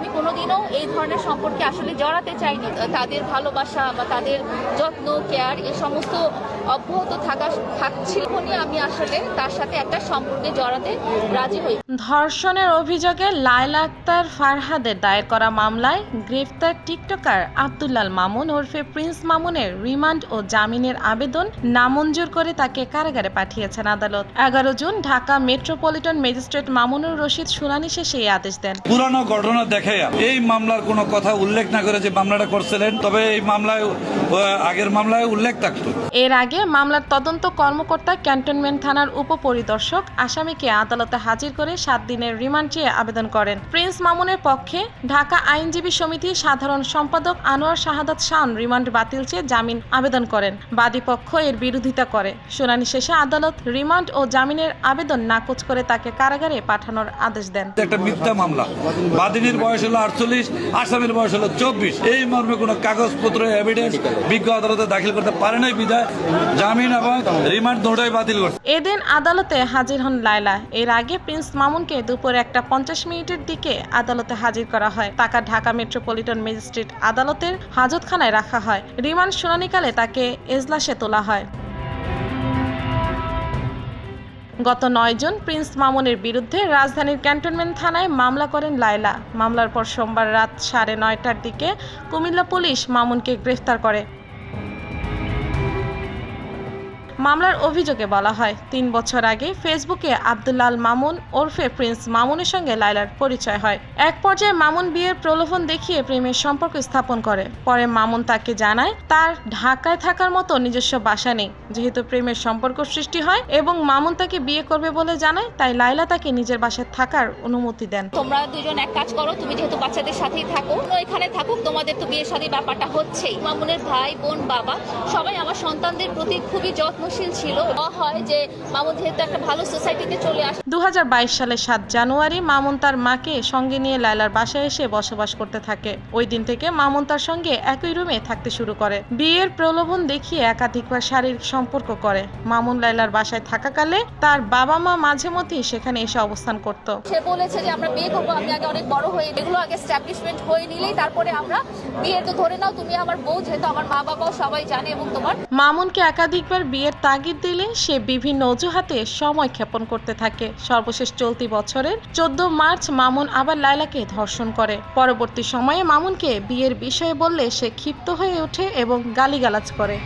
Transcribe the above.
আমি কোনোদিনও এই ধরনের সম্পর্কে আসলে জড়াতে চাইনি তাদের ভালোবাসা বা তাদের যত্ন কেয়ার এ সমস্ত অব্যাহত থাকা থাকছিল বলে আমি আসলে তার সাথে একটা সম্পর্কে জড়াতে রাজি হই। ধর্ষণের অভিযোগে লায়লা আক্তার ফারহাদের দায়ের করা মামলায় গ্রেফতার টিকটকার আব্দুল্লাল মামুন ওরফে প্রিন্স মামুনের রিমান্ড ও জামিনের আবেদন নামঞ্জুর করে তাকে কারাগারে পাঠিয়েছেন আদালত। এগারো June Dhaka metropolitan magistrate Mamunur Rashid শুনানি শেষে এই আদেশ দেন। পুরানো ঘটনা দেখাইয়া এই মামলার কোনো কথা উল্লেখ না করে যে মামলাটা করছিলেন তবে এই মামলায় আগের মামলায় উল্লেখ থাকতো। এর আগে মামলার তদন্ত কর্মকর্তা ক্যান্টনমেন্ট থানার উপপরিদর্শক আসামিকে আদালতে হাজির করে সাত দিনের রিমান্ড চেয়ে আবেদন করেন। প্রিন্স মামুনের পক্ষে ঢাকা আইনজীবী সমিতির সাধারণ সম্পাদক আনোয়ার শাহাদাত শান রিমান্ড বাতিল চেয়ে জামিন আবেদন করেন। বাদী পক্ষ এর বিরোধিতা করে। শুনানি শেষে আদালত রিমান্ড ও জামিনের আবেদন নাকচ করে তাকে কারাগারে পাঠানোর আদেশ দেন। একটা মিথ্যা মামলা। বাদিনীর বয়স হলো আটচল্লিশ, আসামির বয়স হলো চব্বিশ। এই মর্মে কোনো কাগজপত্র এভিডেন্স বিজ্ঞ আদালতে দাখিল করতে পারে নাই বিধায় জামিন এবং রিমান্ড দুটোই বাতিল করছে। এদিন আদালতে হাজির হন লায়লা। এর আগে প্রিন্স মামুনকে দুপুরে একটা পঞ্চাশ মিনিটের দিকে আদালতে হাজির করা হয়। তাকে ঢাকা মেট্রোপলিটন ম্যাজিস্ট্রেট আদালতের হাজতখানায় রাখা হয়। রিমান্ড শুনানিকালে তাকে এজলাসে তোলা হয়। গত নয় জন প্রিন্স মামুনের বিরুদ্ধে রাজধানীর ক্যান্টনমেন্ট থানায় মামলা করেন লায়লা। মামলার পর সোমবার রাত সাড়ে নয়টার দিকে কুমিল্লা পুলিশ মামুনকে গ্রেফতার করে। মামলার অভিযোগে বলা হয়, তিন বছর আগে ফেসবুকে আব্দুল্লাল মামুন ওরফে প্রিন্স মামুনের সঙ্গে লায়লার পরিচয় হয়। এক পর্যায়ে মামুন বিয়ের প্রলোভন দেখিয়ে প্রেমের সম্পর্ক স্থাপন করে। পরে মামুন তাকে জানায়, তার ঢাকায় থাকার মতো নিজস্ব বাসা নেই। যেহেতু প্রেমের সম্পর্ক সৃষ্টি হয় এবং মামুন তাকে বিয়ে করবে বলে জানায়, তাই লায়লা তাকে নিজের বাসায় থাকার অনুমতি দেন। তোমরা দুজন এক কাজ করো, তুমি যেহেতু বাচ্চাদের সাথেই থাকো এখানে থাকুক, তোমাদের তো বিয়ে শাদী ব্যাপারটা হচ্ছেই। মামুনের ভাই, বোন, বাবা, সবাই আমার সন্তানদের প্রতি খুবই ছিল। হয় যে মামুন যেহেতু একটা ভালো সোসাইটিতে চলে আসে দু সালের সাত জানুয়ারি মামুন তার মাকে সঙ্গে নিয়ে লায়লার বাসায় এসে বসবাস করতে থাকে। ওই দিন থেকে মামুন তার সঙ্গে একই রুমে থাকতে শুরু করে। বিয়ের প্রলোভন দেখিয়ে একাধিকবার শারীরিক সম্পর্ক করে। মামুন লায়লার বাসায় থাকাকালে তার বাবা মা মাঝে মধ্যেই সেখানে এসে অবস্থান করত। সে বলেছে যে আমরা বিয়ে করব আমি আগে অনেক বড় হয়ে এগুলো আগে স্ট্যাবলিশমেন্ট হয়ে নিলেই তারপরে আমরা বিয়ের তো ধরে নাও তুমি আমার বউ যেহেতু আমার মা বাবাও সবাই জানে এবং তোমার মামুনকে একাধিকবার বিয়ের তাগিদ দিলে সে বিভিন্ন অজুহাতে সময় ক্ষেপণ করতে থাকে। সর্বশেষ চলতি বছরের চোদ্দ মার্চ মামুন আবার লায়লাকে ধর্ষণ করে। পরবর্তী সময়ে মামুনকে বিয়ের বিষয়ে বললে সে ক্ষিপ্ত হয়ে ওঠে এবং গালিগালাজ করে।